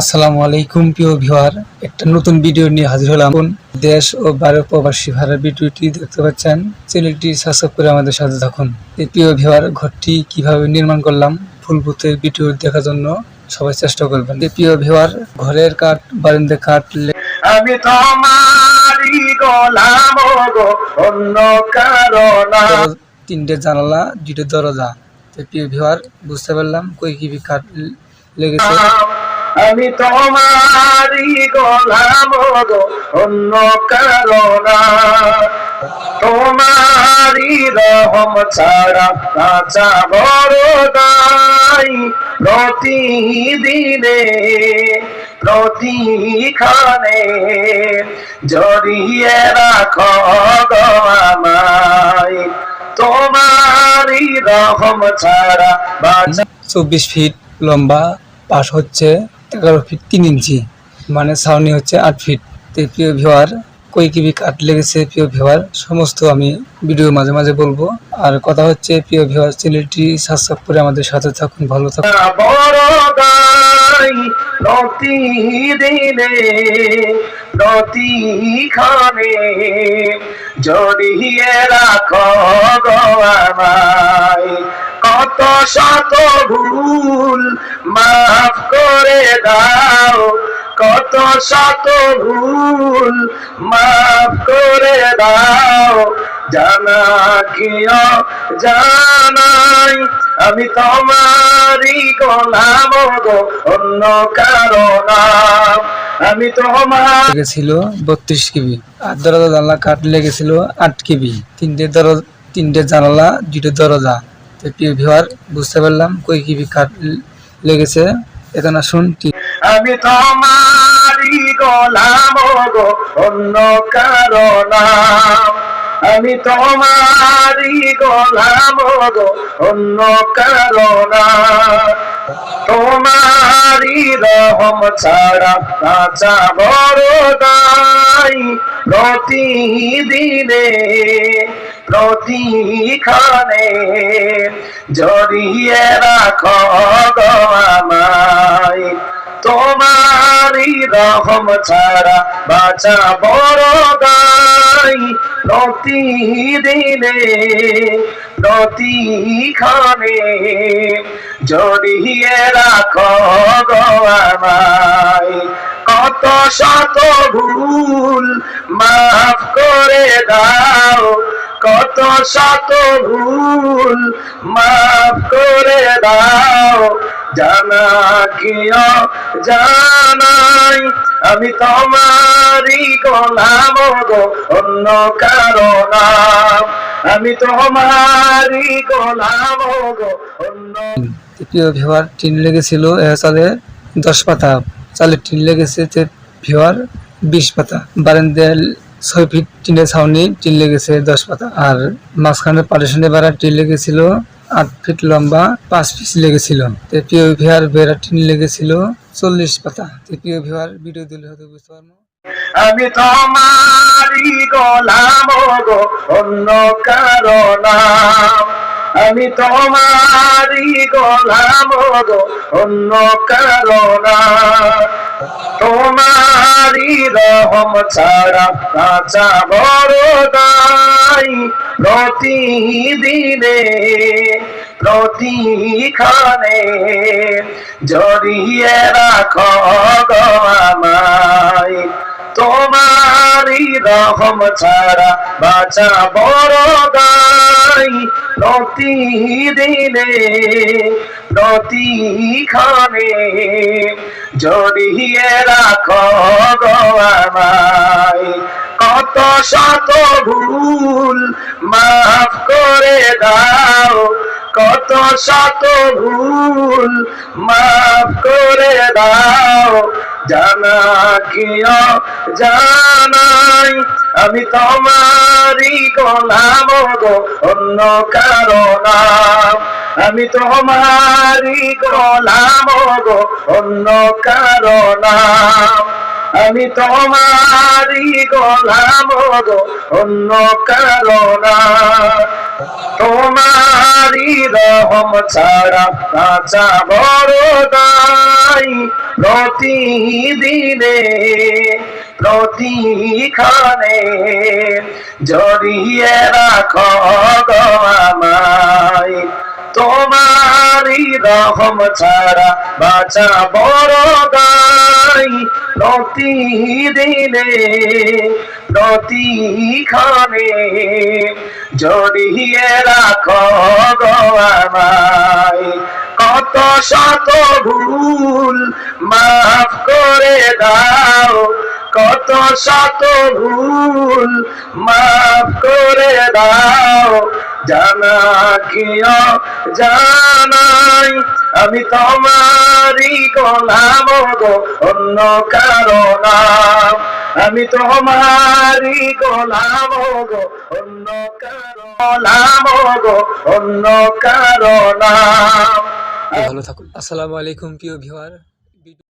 আসসালামু আলাইকুম প্রিয় ভিউয়ার। একটা নতুন ভিডিও নিয়ে হাজির হলাম। দেশ ও বাইরের প্রবাসী ভাড়ার ভিডিওটি দেখতে পাচ্ছেন। চ্যানেলটি সাবস্ক্রাইব করে আমাদের সাথে থাকুন। এই প্রিয় ভিউয়ার ঘরটি কীভাবে নির্মাণ করলাম ফুল ভূতের ভিডিও দেখার জন্য সবাই চেষ্টা করবেন। এই প্রিয় ভিউয়ার ঘরের কাঠ বারিন্দে কাঠ আমি তোমারই গোলাম গো অন্য কারণ তিনটে জানালা দুটো দরজা। প্রিয় ভিউয়ার বুঝতে পারলাম কই কি কাঠ লেগেছে। আমি তোমারই গোলাম গো, অন্য কারণ তোমারই রহম ছাড়া কাঁচা বড় দাই প্রতিদিনে, প্রতিখানে জড়িয়ে রাখো গো আমায়। তোমারই রহম ছাড়া চব্বিশ ফিট লম্বা, পাশ হচ্ছে এগারো ফিট তিন ইঞ্চি। মানে ছাউনি হচ্ছে আট ফিট তো প্রিয় ভিওয়ার কই কিবি কাট লেগেছে প্রিয় ভিওয়ার সমস্ত আমি ভিডিও মাঝে মাঝে বলব। আর কথা হচ্ছে, প্রিয় ভিওয়ার চ্যানেলটি সাবস্ক্রাইব করে আমাদের সাথে থাকুন, ভালো থাকুন। প্রতিদিনে কত শত ভুল মাফ করে দাও। কত শত ভুল মাফ করে দাও। জানা কিয় জানাই, আমি তোমারই গোলাম গো, অন্য কারণ আমি তোমার লেগেছিল বত্রিশ কেবি। আর দরজা জানলা কাঠ লেগেছিল আট কেবি। তিনটে দরজা তিনটে জানালা দুটো দরজা। তো প্রিয় ভিওয়ার বুঝতে পারলাম কই কি কাঠ লেগেছে। এখানে শুন আমি তোমারই গোলাম গো, অন্য কারণ আমি তোমারই গোলাম গো, অন্য কারণ তোমারই রহম ছাড়া কাঁচা বড় দাই প্রতিদিনে, প্রতিখানে জড়িয়ে রাখো আমায়। তোমারই রহম ছাড়া বাঁচা বড় গাই প্রতিদিনে, প্রতিখানে জড়িয়ে রাখো গো কত শত ভুল মাফ করে দাও। কত শত ভুল মাফ করে দাও। জানা কিয় জানাই, আমি তোমারই গোলাম গো, অন্য কারণ আমি তোমারই গোলাম গো, অন্য প্রিয় ভিওয়ার টিন লেগেছিল, এ চালে দশ পাতা। চালের টিন লেগেছে তে ভিওয়ার বিশ পাতা। বারান্দা ছয় ফিট টিনের ছাউনি, টিন লেগেছে দশ পাতা। আর মাঝখানে পার্টিশনে বেড়া টিন লেগেছিল, আট ফিট লম্বা, পাঁচ পিস লেগেছিল। প্রিয় ভিওয়ার বেড়া টিন লেগেছিল চল্লিশ পাতা। প্রিয় ভিওয়ার ভিডিও দিলে হয়তো বুঝতে পারব। আমি তোমারই গোলাম গো, অন্য কারণ আমি তোমারই গোলাম গো, অন্য কারণ তোমারই রহম ছাড়া কাঁচা বড় দাই প্রতিদিনে, প্রতিখানে জড়িয়ে রাখো গো আমায়। তোমারই রহম ছাড়া বাঁচা বড় গাই প্রতিদিনে, প্রতিখানে জড়িয়ে রাখো গো আমায়। কত শত ভুল মাফ করে দাও, কত শত ভুল মাফ করে দাও। জানা কিয় জানাই আমি তোমারই গোলাম গো, অন্য কারণ আমি তোমারই গোলাম গো, অন্য কারণ আমি তোমারই গোলাম গো, অন্য কারণা তোমারই রহম ছাড়া কাঁচা বড় দাই প্রতিদিনে প্রতিখানে জড়িয়ে রাখো গো আমায়। তোমারই রহম ছাড়া বাঁচা বড় প্রতিদিনে প্রতিখানে জড়িয়ে রাখো গো কত শত ভুল মাফ করে দাও কত শত ভুল মাফ করে দাও। জানা কিয় জানাই, আমি তোমারই গোলাম গো, অন্য কারণ আমি তোমারই গোলাম গো, অন্য কারণ গো, অন্য কারণ ভালো থাকুন। আসসালামু আলাইকুম, প্রিয় ভিউয়ার।